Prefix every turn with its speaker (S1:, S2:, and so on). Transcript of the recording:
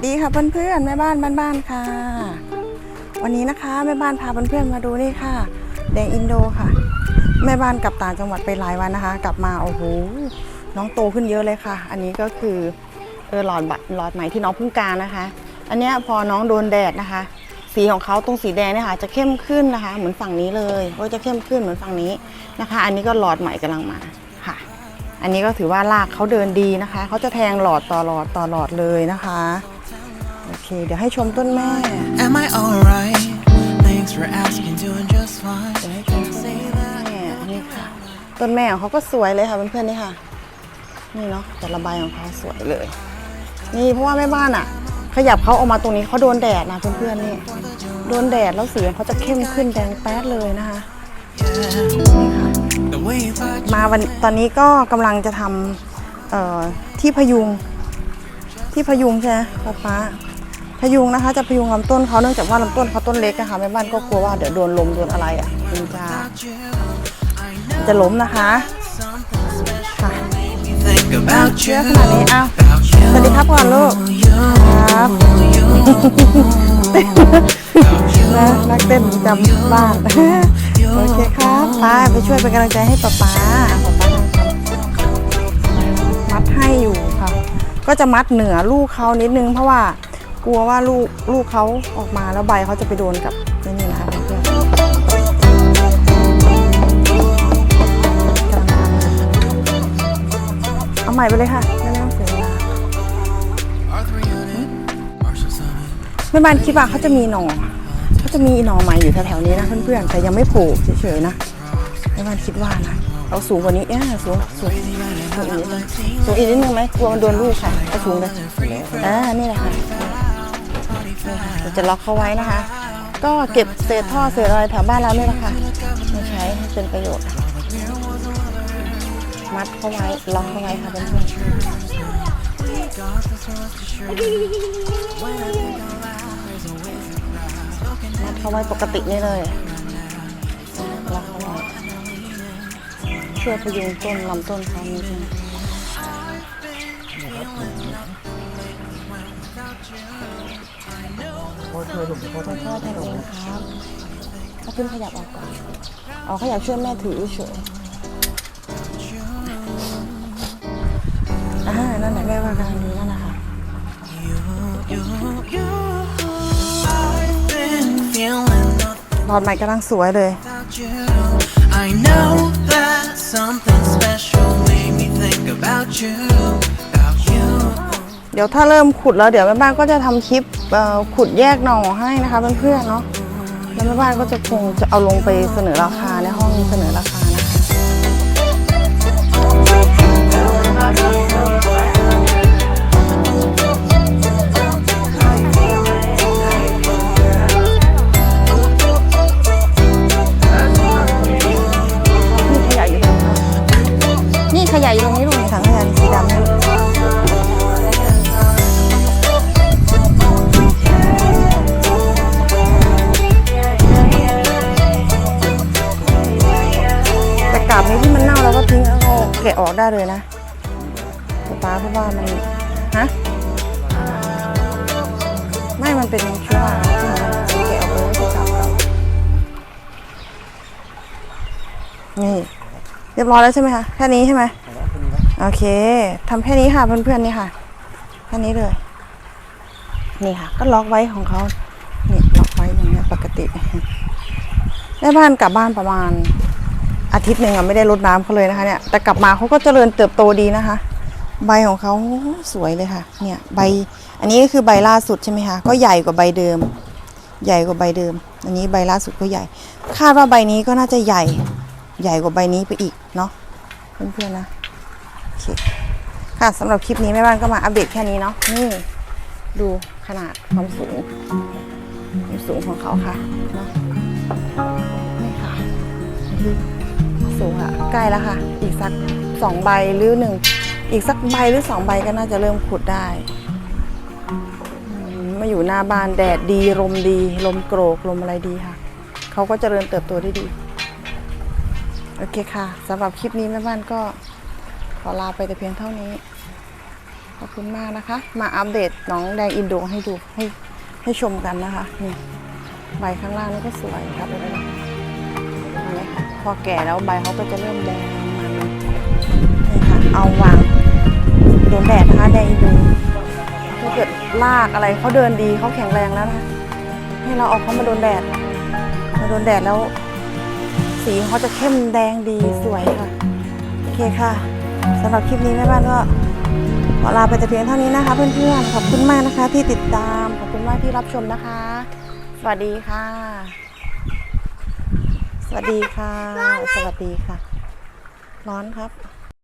S1: สดีค่ะเพื่อนๆแม่บ้านบ้านๆค่ะ วันนี้นะคะแม่บ้านพาเพื่อนๆมาดูนี่ค่ะ แดงอินโดค่ะ แม่บ้านกลับต่างจังหวัดไปหลายวันนะคะ กลับมาโอ้โหน้องโตขึ้นเยอะเลยค่ะ อันนี้ก็คือเออหลอดบัตรหลอดใหม่ที่น้องพิ่งการนะคะ อันนี้พอน้องโดนแดดนะคะ สีของเขาตรงสีแดงเนี่ยค่ะ จะเข้มขึ้นนะคะ เหมือนฝั่งนี้เลยก็จะเข้มขึ้นเหมือนฝั่งนี้นะคะ อันนี้ก็หลอดใหม่กำลังมาค่ะ อันนี้ก็ถือว่าลากเขาเดินดีนะคะเขาจะแทงหลอดต่อหลอดต่อหลอดเลยนะคะ โอเค เดี๋ยวให้ชมต้นแม่
S2: Am I alright? Thanks for asking, doing just fine.
S1: เดี๋ยวให้ชมต้นแม่นี่ค่ะ ต้นแม่ของเขาก็สวยเลยค่ะเพื่อนๆนี่ค่ะ นี่เนาะแต่ระบายของเขาสวยเลย นี่เพราะว่าแม่บ้านอะ ขยับเขาออกมาตรงนี้เขาโดนแดดนะเพื่อนๆนี่ โดนแดดแล้วสีของเขาจะเข้มขึ้นแดงแป๊ดเลยนะคะนี่ค่ะ
S2: The way you touch
S1: มาวันตอนนี้ก็กำลังจะทำเอ่อที่พยุง ที่พยุงใช่ไหมป๊าป๊า พยุงนะคะจะพยุงลำต้นเขาเนื่องจากว่าลำต้นเขาต้นเล็กนะคะแม่บ้านก็กลัวว่าเดี๋ยวโดนลมโดนอะไรอะมันจะจะล้มนะคะค่ะเชื่อขนาดนี้อ้าวสวัสดีครับก่อนลูกครับนะนักเต้นประจำบ้านโอเคครับไปไปช่วยเป็นกำลังใจให้ป๊าป๊าป๊าป๊ามัดให้อยู่ค่ะก็จะมัดเหนือลูกเขานิดนึงเพราะว่า กลัวว่าลูกลูกเขาออกมาแล้วใบเขาจะไปโดนกับนี่นะคะเพื่อนเอาใหม่ไปเลยค่ะไม่ต้องเสียเวลา
S2: Arthur Unit, Marshall Summit.
S1: แม่บ้านคิดว่าเขาจะมีหน่อเขาจะมีหน่อใหม่อยู่แถวๆนี้นะเพื่อนๆแต่ยังไม่โผล่เฉยๆนะแม่บ้านคิดว่านะเอาสูงกว่านี้เอ๊ะสูงสูงอีกนิดนึงสูงอีกนิดนึงไหมกลัวมันโดนลูกค่ะเอาสูงเลยอ่านี่แหละค่ะ เราจะล็อกเขาไว้นะคะ ก็เก็บเศษท่อเศษอะไรแถวบ้านเราเนี่ยแหละค่ะมาใช้ให้เป็นประโยชน์มัดเขาไว้ล็อกเขาไว้ค่ะเพื่อนๆมัดเขาไว้ปกตินี่เลยล็อกเขาไว้ช่วยพยุงต้นลำต้นเขานิดนึง เธอหลุมโอ้เธอพ่อทำเองครับถ้าขึ้นขยับออกก่อนเอาขยับช่วยแม่ถือเฉยอ่านั่นแหละแม่ว่ากำลังดีนั่นนะคะ หลอดใหม่กำลังสวยเลย
S2: I know that something special made me think. About you.
S1: เดี๋ยวถ้าเริ่มขุดแล้วเดี๋ยวแม่บ้านก็จะทำคลิปขุดแยกหน่อให้นะคะเพื่อนๆเนาะแล้วแม่บ้านก็จะคงจะเอาลงไปเสนอราคาในห้องเสนอราคา ก็ทิ้งแล้วก็แกะออกได้เลยนะป๊าเพราะว่ามันฮะไม่มันเป็นชื้อราใช่ไหมแกะออกเลยก็กาบเรานี่เรียบร้อยแล้วใช่ไหมคะแค่นี้ใช่ไหมโอเคทำแค่นี้ค่ะเพื่อนๆนี่ค่ะแค่นี้เลย นี่ค่ะ ก็ล็อกไว้ของเขานี่ล็อกไว้อย่างเงี้ยปกติแม่บ้านกลับบ้านประมาณ ทิตย์หนึ่งอะไม่ได้รดน้ำเขาเลยนะคะเนี่ยแต่กลับมาเขาก็เจริญเติบโตดีนะคะ ใบของเขาสวยเลยค่ะ เนี่ยใบอันนี้ก็คือใบล่าสุดใช่ไหมคะก็ใหญ่กว่าใบเดิม ใหญ่กว่าใบเดิม อันนี้ใบล่าสุดก็ใหญ่ คาดว่าใบนี้ก็น่าจะใหญ่ใหญ่กว่าใบนี้ไปอีกเนาะเพื่อนๆนะโอเคค่ะสำหรับคลิปนี้แม่บ้านก็มาอัปเดตแค่นี้เนาะนี่ดูขนาดความสูงความสูงของเขาค่ะเนาะนี่ค่ะ สูงอะใกล้แล้วค่ะ อีกสักสองใบหรือหนึ่งอีกสักใบหรือสองใบก็น่าจะเริ่มขุดได้มาอยู่หน้าบ้านแดดดีลมดี ลมโกรกลมอะไรดีค่ะ เขาก็เจริญเติบโตได้ดี โอเคค่ะสำหรับคลิปนี้แม่บ้านก็ขอลาไปแต่เพียงเท่านี้ ขอบคุณมากนะคะ มาอัปเดตน้องแดงอินโดให้ดูให้ให้ชมกันนะคะนี่ใบข้างล่างนี่ก็สวยครับเลย นี้พอแก่แล้วใบเขาก็จะเริ่มแดงมันนี่ค่ะเอาวางโดนแดดนะคะแดงอินโดถ้าเกิดลากอะไรเขาเดินดีเขาแข็งแรงแล้วนะคะให้เราเอาเขามาโดนแดดมาโดนแดดแล้ว สีเขาจะเข้มแดงดีสวยค่ะโอเคค่ะสำหรับคลิปนี้แม่บ้านก็ขอลาไปแต่เพียงเท่านี้นะคะ เพื่อนๆ ขอบคุณมากนะคะที่ติดตาม ขอบคุณมากที่รับชมนะคะ สวัสดีค่ะ สวัสดีค่ะ สวัสดีค่ะ ร้อนครับ